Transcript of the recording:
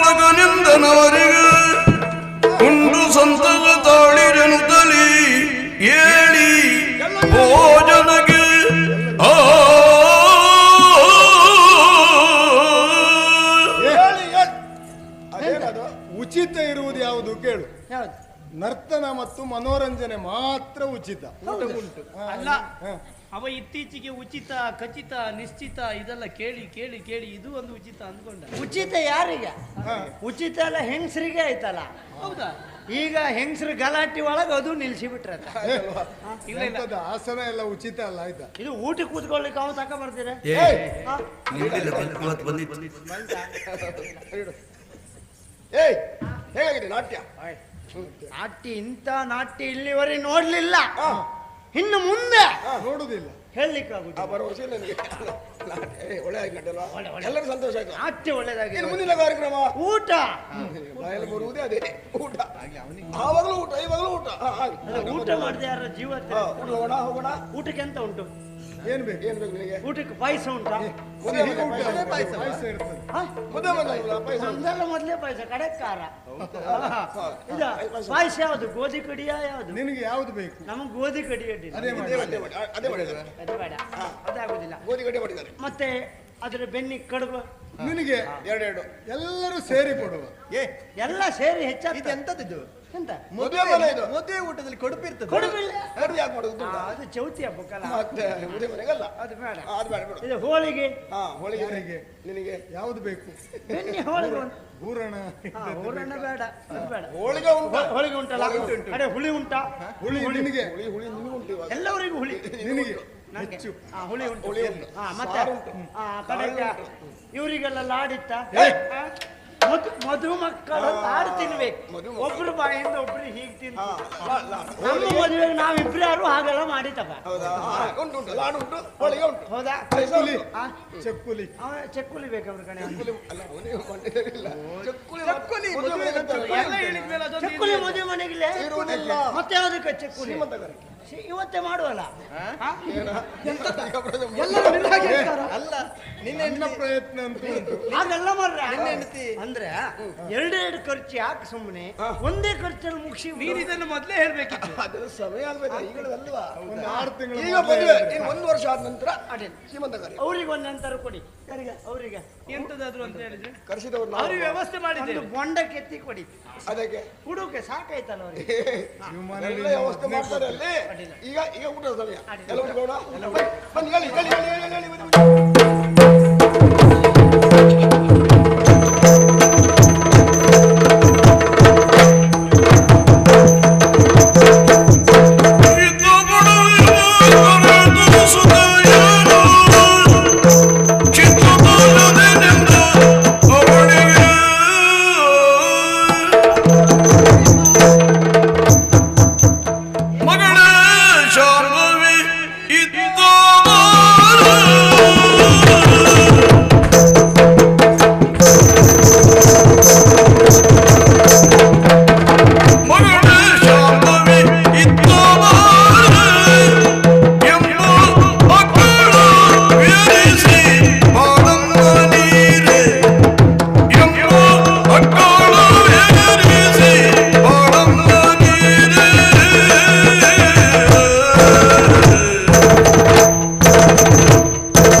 ಬಾಲಕನಿಂದನವರಿಗೆ ಉಂಡು ಸಂತಸ ತಲಿ ಏಳಿ ಭೋಜನಗೆ. ಆ. ಉಚಿತ ಇರುವುದು ಯಾವುದು ಕೇಳು. ನರ್ತನ ಮತ್ತು ಮನೋರಂಜನೆ ಮಾತ್ರ ಉಚಿತ. ಉಂಟು ಅಲ್ಲ ಅವ ಇತ್ತೀಚೆಗೆ ಉಚಿತ ಖಚಿತ ನಿಶ್ಚಿತ ಇದೆಲ್ಲ ಕೇಳಿ ಕೇಳಿ ಕೇಳಿ ಇದು ಒಂದು ಉಚಿತ ಅಂದ್ಕೊಂಡ. ಉಚಿತ ಯಾರಿಗೆ? ಉಚಿತ ಎಲ್ಲ ಹೆಂಗಸರಿಗೆ ಆಯ್ತಲ್ಲ? ಹೌದಾ? ಈಗ ಹೆಂಗಸರು ಗಲಾಟಿ ಒಳಗೆ ಅದು ನಿಲ್ಸಿಬಿಟ್ರೆ ಇಲ್ಲ ಇಲ್ಲ. ಎಂತದು ಆಸನ ಎಲ್ಲ ಉಚಿತ ಅಲ್ಲ ಆಯ್ತಾ? ಇದು ಊಟ ಕೂತ್ಕೊಳ್ಳಿಕ್ಕೆ ಅವನು ತಕ ಬರ್ತೀರ? ಏಯ್! ಹೇಗಾಗಿದೆ ನಾಟ್ಯ? ನಾಟ್ಯ ಇಂಥ ನಾಟ್ಯ ಇಲ್ಲಿವರೆಗೆ ನೋಡ್ಲಿಲ್ಲ. ಇನ್ನು ಮುಂದೆ ನೋಡುದಿಲ್ಲ. ಹೇಳಲಿಕ್ಕೆ ಭರವಸೆ ನನಗೆ ಎಲ್ಲರೂ ಸಂತೋಷ ಆಯ್ತು. ಅಷ್ಟೇ ಒಳ್ಳೆದಾಗಿ ಮುಂದಿನ ಕಾರ್ಯಕ್ರಮ? ಊಟ. ಬಾಯಲ್ಲಿ ಬರುವುದೇ ಅದೇ ಊಟ. ಆವಾಗಲೂ ಊಟ ಇವಾಗಲೂ ಊಟ. ಊಟ ಮಾಡಿದೆ ಯಾರ ಜೀವ ಹೋಗೋಣ ಹೋಗೋಣ. ಊಟಕ್ಕೆ ಎಂತ ಉಂಟು? ಏನ್ ಬೇಕು ಏನ್ ಬೇಕು ನಿನಗೆ? ಊಟಕ್ಕೆ ಪಾಯಸ ಉಂಟಾ? ಮುದ್ದೆ ಮುದ್ದೆ ಪಾಯಸ ಪಾಯಸ ಇರ್ತದೆ? ಮುದ್ದೆ ಬಂದಲ್ಲ ಪಾಯಸ ನಮ್ದೆಲ್ಲ ಮೊದಲೇ ಪಾಯಸ ಕಡೆ ಖಾರ ಇದ ಪಾಯಸ ಯಾವುದು? ಗೋಧಿ ಕಡಿಯಾ ಯಾವುದು? ನಿನಗೆ ಯಾವ್ದು ಬೇಕು? ನಮಗೆ ಗೋಧಿ ಕಡಿ ಅಡ್ಡಿಲ್ಲ ಅದೇ ಮಾಡಿ ಅದೇ ಮಾಡಿ ಅದೇ ಮಾಡಿದ್ದಾರೆ. ಅದು ಬೇಡ. ಅದಾಗುದಿಲ್ಲ ಗೋಧಿ ಗಡ್ಡೆ ಮಾಡಿದ್ದಾರೆ. ಮತ್ತೆ ಅದರ ಬೆನ್ನಿ ಕಡುಬು. ನಿನಗೆ ಎರಡೆರಡು. ಎಲ್ಲರೂ ಸೇರಿ ಕೊಡುವ. ಏ ಎಲ್ಲ ಸೇರಿ ಹೆಚ್ಚಾಗ್ತದೆ ಇದು ಎಂತದ್ದು ಎಂತ? ಮದುವೆ ಮನೆ ಇದು. ಮದುವೆ ಊಟದಲ್ಲಿ ಕೊಡುಪಿರ್ತದೆ ಕೊಡುಪಿಲ್ಲ ಎರಡು ಯಾಕೆ ಮಾಡೋದು ಆ, ಅದು ಚೌತಿ ಹಬ್ಬಕ್ಕಲ್ಲ. ಮತ್ತೆ ಮದುವೆ ಮನೆಗಲ್ಲ? ಅದು ಬೇಡ. ಅದು ಬೇಡ ಬೇಡ. ಇದು ಹೋಳಿಗೆ. ಹಾ ಹೋಳಿಗೆ? ನಿನಗೆ? ಯಾವ್ದು ಬೇಕು? ಬೆನ್ನಿ ಹೋಳಿಗೆ ಉಂಟು. ಹೂರಣ. ಹಾ, ಹೂರಣ ಬೇಡ. ಅದು ಬೇಡ. ಹೋಳಿಗೆ ಉಂಟು? ಹೋ- ಹೋಳಿಗೆ ಉಂಟಲ್ಲ? ಅದೇ ಹುಳಿ ಉಂಟಾ. ಹುಳಿ ನಿನಗೆ. ಹುಳಿ ಹುಳಿ ನಿನಗೆ ಉಂಟು ಇವಾಗ. ಎಲ್ಲರಿಗೂ ಹುಳಿ. ನಿನಗೆ. ನಂಗೆ. ಹೆಚ್ಚು ಆ, ಹುಳಿ ಉಂಟು. ಹುಳಿ ಉಂಟು. ಹಾ, ಮತ್ತೆ ಸಾರು ಉಂಟು. ಆ, ಕಡೆಗೆ ಸಾರು ಇವರಿಗೆಲ್ಲ ಲಾಡಿತ್ತ? ಮಧು ಲಾಡು ತಿನ್ಬೇಕು. ಒಬ್ರು ಬಾಯಿಂದ ಒಬ್ರು ಹೀಗೆ ತಿನ್ ಹಾ, ಲಾ- ಲಾ- ನಮ್ಮ ಮದುವೆಗೆ ನಾವಿಬ್ರು ಯಾರು ಹಾಗೆಲ್ಲ ಮಾಡಿತಪ್ಪ ಹೌದಾ? ಹಾ, ಉಂಟು ಉಂಟು ಲಾಡು ಉಂಟು ಹೋಳಿಗೆ ಉಂಟು. ಹೌದಾ? ಚಕ್ಕುಲಿ. ಆ, ಚಕ್ಕುಲಿ. ಅವ ಚಕ್ಕುಲಿ. ಚಕ್ಕುಲಿ ಅಲ್ಲ ಚಕ್ಕುಲಿ ಚಕ್ಕುಲಿ, ಮದುವೆ ಮದುವೆ ಮನೆಗೆ ಎಲ್ಲ ಹೇಳಿದ್ಮೇಲೆ ಅದೊಂದು ಚಕ್ಕುಲಿ ಮದುವೆ ಮನೆಗಿಲ್ಲ ಇರುವುದಿಲ್ಲ. ಮತ್ತೆ ಯಾವ್ದಕ್ಕೆ ಚಕ್ಕುಲಿ? ಮತ್ತೆ ಇವತ್ತೇ ಮಾಡುವಲ್ಲ? ಅಲ್ಲ ನಿನ್ನ ಪ್ರಯತ್ನ ಅಂತೂ ಹಾಗೆಲ್ಲ ಮಾಡ್ರ. ಅಂದ್ರೆ ಎರಡೆರಡು ಖರ್ಚು ಯಾಕೆ ಸುಮ್ಮನೆ ಒಂದೇ ಖರ್ಚಲ್ಲಿ ಮುಗಿಸಿ ನೀನು ಇದನ್ನು ಮೊದಲೇ ಹೇಳ್ಬೇಕಿತ್ತು. ಅದು ಸಮಯ ಅಲ್ವಾ ಈಗಲಲ್ವಾ ಒಂದು ಆರು ತಿಂಗಳು ಈಗ ಮದುವೆ ಒಂದು ವರ್ಷ ಆದ ನಂತರ ಶ್ರೀಮಂತಕರಿಗೆ ಅವ್ರಿಗೆ ಒಂದು ನಂತರ ಕೊಡಿ. ಅವ್ರಿಗೆ ಅವರಿಗೆ. ಎಂತದಾದ್ರು ಅಂತ ಹೇಳಿದ್ರೆ? ಕರೆಸಿದವ್ರು ಅವ್ರಿಗೆ ವ್ಯವಸ್ಥೆ ಮಾಡಿದ್ರು ಬೊಂಡ ಕೆತ್ತಿ ಕೊಡಿ. ಅದಕ್ಕೆ? ಹುಡುಕೆ ಸಾಕಾಯ್ತಲ್ಲ ಅವ್ರಿಗೆ. ವ್ಯವಸ್ಥೆ ಮಾಡ್ತಾರೆ ಅಲ್ಲಿ. ಈಗ ಈಗ ಊಟದ ಸಮಯ ಎಲ್ಲ ಉಂಟೋಣ ಬನ್ನಿ ಹೇಳಿ ಹೇಳಿ ಹೇಳಿ ಹೇಳಿ.